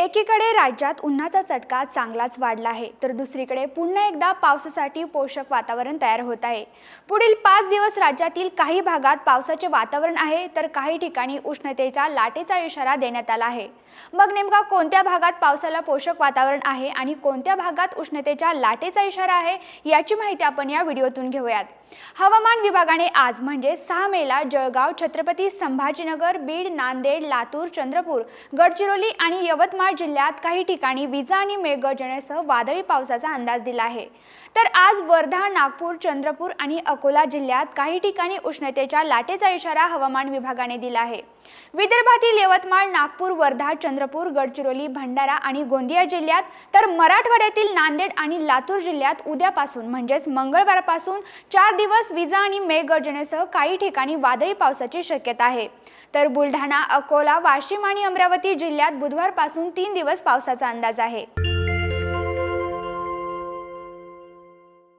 एकीकडे राज्यात उन्हाचा चटका चांगलाच वाढला आहे तर दुसरीकडे पुन्हा एकदा पावसासाठी पोषक वातावरण तयार होत आहे. पुढील पाच दिवस राज्यातील काही भागात पावसाचे वातावरण आहे तर काही ठिकाणी उष्णतेचा लाटेचा इशारा देण्यात आला आहे. मग नेमका कोणत्या भागात पावसाला पोषक वातावरण आहे आणि कोणत्या भागात उष्णतेच्या लाटेचा इशारा आहे याची माहिती आपण या व्हिडिओतून घेऊयात. हवामान विभागाने आज म्हणजे सहा मेला जळगाव छत्रपती संभाजीनगर बीड नांदेड लातूर चंद्रपूर गडचिरोली आणि यवतमाळ यवतमाळ जिल्ह्यात काही ठिकाणी विजा आणि मेघगर्जनेसह वादळी पावसाचा अंदाज दिला आहे. तर आज वर्धा नागपूर चंद्रपूर आणि अकोला जिल्ह्यात काही ठिकाणी उष्णतेच्या लाटेचा इशारा हवामान विभागाने दिला आहे. विदर्भातील यवतमाळ नागपूर वर्धा चंद्रपूर गडचिरोली भंडारा आणि गोंदिया जिल्ह्यात तर मराठवाड्यातील नांदेड आणि लातूर जिल्ह्यात उद्यापासून म्हणजेच मंगळवारपासून चार दिवस विजा आणि मेघगर्जनेसह काही ठिकाणी वादळी पावसाची शक्यता आहे. तर बुलढाणा अकोला वाशिम आणि अमरावती जिल्ह्यात बुधवारपासून तीन दिवस पावसाचा अंदाज आहे.